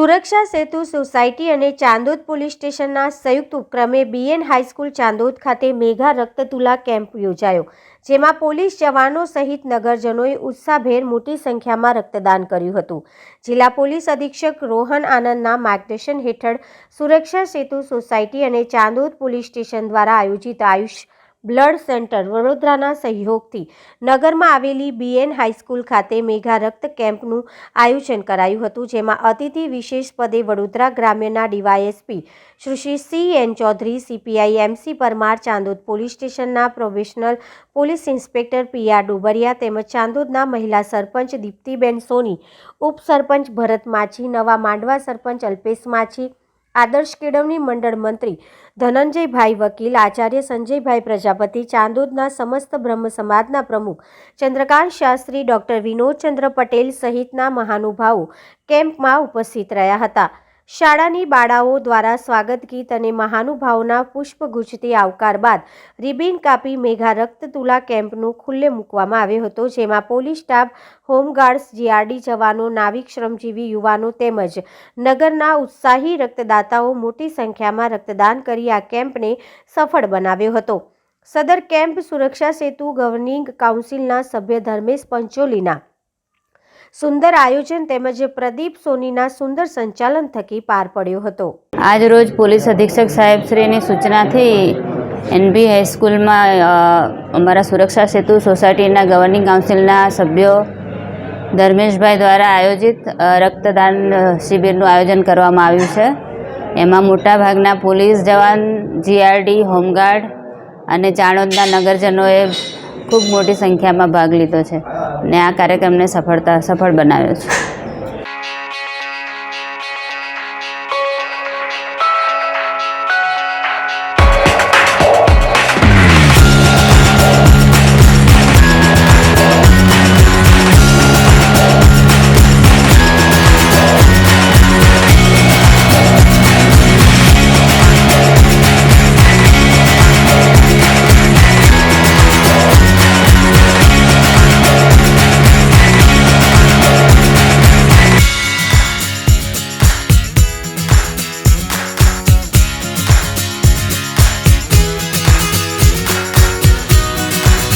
સુરક્ષા સેતુ સોસાયટી અને ચાંદોદ પોલીસ સ્ટેશનના સંયુક્ત ઉપક્રમે બીએન હાઈસ્કૂલ ચાંદોદ ખાતે મેઘા રક્તતુલા કેમ્પ યોજાયો, જેમાં પોલીસ જવાનો સહિત નગરજનોએ ઉત્સાહભેર મોટી સંખ્યામાં રક્તદાન કર્યું હતું. જિલ્લા પોલીસ અધિક્ષક રોહન આનંદના માર્ગદર્શન હેઠળ સુરક્ષા સેતુ સોસાયટી અને ચાંદોદ પોલીસ સ્ટેશન દ્વારા આયોજિત આયુષ બ્લડ સેન્ટર વડોદરાના સહયોગથી નગરમાં આવેલી બીએન હાઈસ્કૂલ ખાતે મેઘા રક્ત કેમ્પનું આયોજન કરાયું હતું, જેમાં અતિથિ વિશેષ પદે Vadodara ગ્રામ્યના DYSP Sushri C N Chaudhari, CPI MC Parmar, Chandod police સ્ટેશનના probational police inspector PR Dubariya તેમજ ચાંદોદના મહિલા સરપંચ દીપ્તિબેન સોની, ઉપસરપંચ ભરત માછી, નવા માંડવા સરપંચ અલ્પેશ માછી આદર્શ કેળવણી મંડળ મંત્રી ધનંજયભાઈ વકીલ, આચાર્ય સંજયભાઈ પ્રજાપતિ, ચાંદોદના સમસ્ત બ્રહ્મ સમાજના પ્રમુખ, ચંદ્રકાંત શાસ્ત્રી, ડોક્ટર વિનોદચંદ્ર પટેલ સહિતના મહાનુભાવો કેમ્પમાં ઉપસ્થિત રહ્યા હતા. શાળાની બાળાઓ દ્વારા સ્વાગત ગીત અને મહાનુભાવના પુષ્પગુચ્છથી આવકાર બાદ રિબિન કાપી મેઘા રક્તતુલા કેમ્પનું ખુલ્લે મૂકવામાં આવ્યો હતો, જેમાં પોલીસ સ્ટાફ, હોમગાર્ડ્સ, જીઆરડી જવાનો, નાવિક શ્રમજીવી યુવાનો તેમજ નગરના ઉત્સાહી રક્તદાતાઓ મોટી સંખ્યામાં રક્તદાન કરી આ કેમ્પને સફળ બનાવ્યો હતો. સદર કેમ્પ સુરક્ષા સેતુ ગવર્નિંગ કાઉન્સિલના સભ્ય ધર્મેશ પંચોલીના સુંદર આયોજન તેમજ પ્રદીપ સોનીના સુંદર સંચાલન થકી પાર પડ્યો હતો. આજ રોજ પોલીસ અધિક્ષક સાહેબશ્રીની સૂચનાથી એનબી હાઈસ્કૂલમાં અમારા સુરક્ષા સેતુ સોસાયટીના ગવર્નિંગ કાઉન્સિલના સભ્યો ધર્મેશભાઈ દ્વારા આયોજિત રક્તદાન શિબિરનું આયોજન કરવામાં આવ્યું છે. એમાં મોટાભાગના પોલીસ જવાન જીઆરડી હોમગાર્ડ અને ચાણોદના નગરજનોએ ખૂબ મોટી સંખ્યામાં ભાગ લીધો છે. ને આ કાર્યક્રમને સફળતા સફળ બનાવ્યો છે.